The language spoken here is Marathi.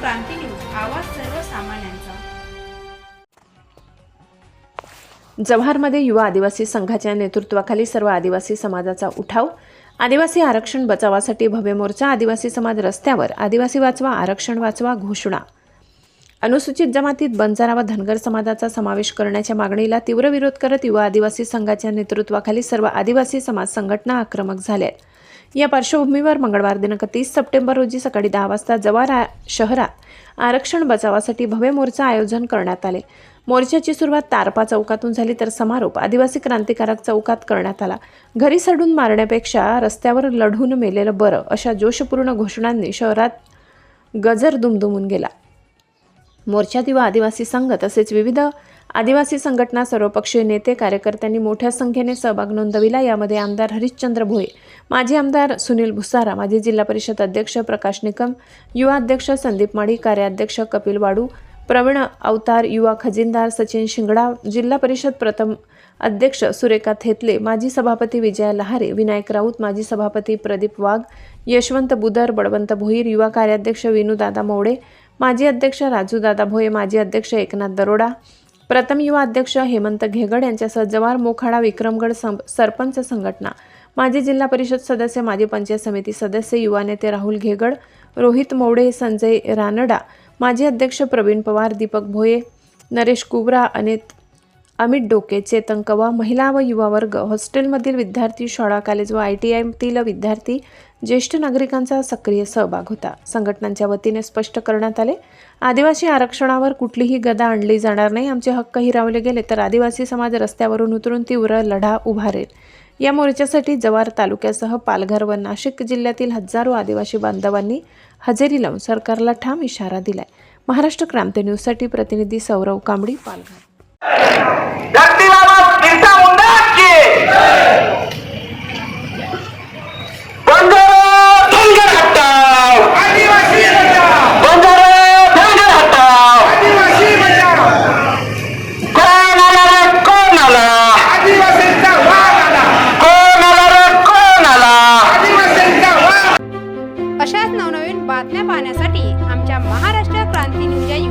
क्रांती न्यूज आवाज सर्वसामान्यांचा. जव्हारमध्ये युवा आदिवासी संघाच्या नेतृत्वाखाली सर्व आदिवासी समाजाचा उठाव आदिवासी आरक्षण बचावासाठी भव्य मोर्चा आदिवासी समाज रस्त्यावर आदिवासी वाचवा आरक्षण वाचवा घोषणा. अनुसूचित जमातीत बंजारा व धनगर समाजाचा समावेश करण्याच्या मागणीला तीव्र विरोध करत युवा आदिवासी संघाच्या नेतृत्वाखाली सर्व आदिवासी समाज संघटना आक्रमक झाल्या. आहेत या पार्श्वभूमीवर मंगळवार दिनांक तीस सप्टेंबर रोजी सकाळी दहा वाजता जव्हार शहरात आरक्षण बचावासाठी भव्य मोर्चा आयोजन करण्यात आले. मोर्चाची सुरुवात तारपा चौकातून झाली तर समारोप आदिवासी क्रांतिकारक चौकात करण्यात आला. घरी सडून मारण्यापेक्षा रस्त्यावर लढून मेलेलं बरं अशा जोशपूर्ण घोषणांनी शहरात गजर दुमदुमून गेला. मोर्चा दिवा आदिवासी संघ तसेच विविध आदिवासी संघटना सर्वपक्षीय नेते कार्यकर्त्यांनी मोठ्या संख्येने सहभाग नोंदविला. यामध्ये आमदार हरिश्चंद्र भोये माजी आमदार सुनील भुसारा माजी जिल्हा परिषद अध्यक्ष प्रकाश निकम युवा अध्यक्ष संदीप माडी कार्याध्यक्ष कपिल वाडू प्रवीण अवतार युवा खजिनदार सचिन शिंगडा जिल्हा परिषद प्रथम अध्यक्ष सुरेखा थेतले माजी सभापती विजया लहारे विनायक राऊत माजी सभापती प्रदीप वाघ यशवंत बुदर बळवंत भोईर युवा कार्याध्यक्ष विनूदादा मोवडे माजी अध्यक्ष राजूदादा भोये माजी अध्यक्ष एकनाथ दरोडा प्रथम युवा अध्यक्ष हेमंत घेगड यांच्यासह जवार मोखाडा विक्रमगड सरपंच संघटना माजी जिल्हा परिषद सदस्य माजी पंचायत समिती सदस्य युवा नेते राहुल घेगड रोहित मोवडे संजय रानडा माजी अध्यक्ष प्रवीण पवार दीपक भोये नरेश कुबरा अनित अमित डोके चेतन कवा महिला व युवा वर्ग हॉस्टेलमधील विद्यार्थी शाळा कॉलेज व आय टी आयतील विद्यार्थी ज्येष्ठ नागरिकांचा सक्रिय सहभाग होता. संघटनांच्या वतीने स्पष्ट करण्यात आले आदिवासी आरक्षणावर कुठलीही गदा आणली जाणार नाही. आमचे हक्क हिरावले गेले तर आदिवासी समाज रस्त्यावरून उतरून तीव्र लढा उभारेल. या मोर्चासाठी जव्हार तालुक्यासह पालघर व नाशिक जिल्ह्यातील हजारो आदिवासी बांधवांनी हजेरी लावून सरकारला ठाम इशारा दिलाय. महाराष्ट्र क्रांती न्यूजसाठी प्रतिनिधी सौरव कांबडी पालघर. बातम्या पाहण्यासाठी आमच्या महाराष्ट्र क्रांती न्यूज या यूट्यूब